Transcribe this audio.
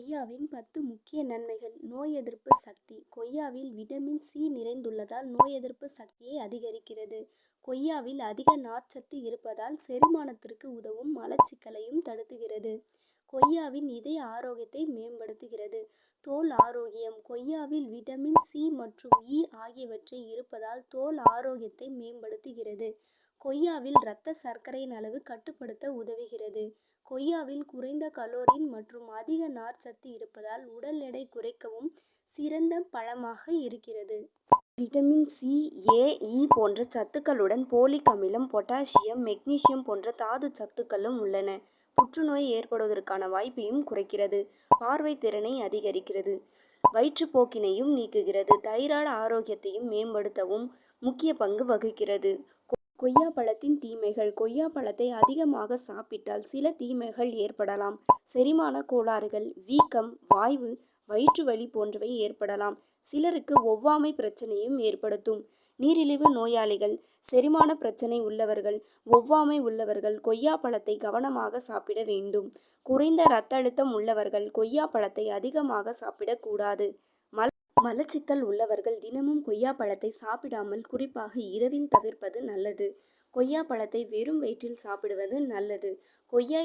கொய்யாவின் பத்து முக்கிய நன்மைகள் நோய் எதிர்ப்பு சக்தி கொய்யாவில் விட்டமின் சி நிறைந்துள்ளதால் நோய் எதிர்ப்பு சக்தியை அதிகரிக்கிறது. கொய்யாவில் அதிக நார்ச்சத்து இருப்பதால் செரிமானத்திற்கு உதவும் மலச்சிக்கலையும் தடுத்துகிறது கொய்யாவின் இதய ஆரோக்கியத்தை மேம்படுத்துகிறது. தோல் ஆரோக்கியம் கொய்யாவில் விட்டமின் சி மற்றும் இ ஆகியவற்றை இருப்பதால் தோல் ஆரோக்கியத்தை மேம்படுத்துகிறது. கொய்யாவில் இரத்த சர்க்கரையின் அளவு கட்டுப்படுத்த உதவுகிறது. கொய்யாவில் குறைந்த கலோரின் மற்றும் அதிக நார்ச்சத்து இருப்பதால் உடல் எடை குறைக்கவும் சிறந்த பழமாக இருக்கிறது. விட்டமின் சி ஏ இ போன்ற சத்துக்களுடன் போலிக் அமிலம் பொட்டாசியம் மெக்னீசியம் போன்ற தாதுச் சத்துக்களும் உள்ளன. புற்றுநோய் ஏற்படுவதற்கான வாய்ப்பையும் குறைக்கிறது. பார்வை திறனை அதிகரிக்கிறது. வயிற்றுப்போக்கினையும் நீக்குகிறது. தைராய்டு ஆரோக்கியத்தையும் மேம்படுத்தவும் முக்கிய பங்கு வகிக்கிறது. கொய்யா பழத்தின் தீமைகள் கொய்யா பழத்தை அதிகமாக சாப்பிட்டால் சில தீமைகள் ஏற்படலாம். செரிமான கோளாறுகள் வீக்கம் வாய்வு வயிற்று வலி போன்றவை ஏற்படலாம். சிலருக்கு ஒவ்வாமை பிரச்சனையும் ஏற்படுத்தும். நீரிழிவு நோயாளிகள் செரிமான பிரச்சனை உள்ளவர்கள் ஒவ்வாமை உள்ளவர்கள் கொய்யா பழத்தை கவனமாக சாப்பிட வேண்டும். குறைந்த இரத்த அழுத்தம் உள்ளவர்கள் கொய்யா பழத்தை அதிகமாக சாப்பிடக்கூடாது மலச்சிக்கல் உள்ளவர்கள் தினமும் கொய்யா பழத்தை சாப்பிடாமல் குறிப்பாக இரவில் தவிர்ப்பது நல்லது. கொய்யா பழத்தை வெறும் வயிற்றில் சாப்பிடுவது நல்லது. கொய்யா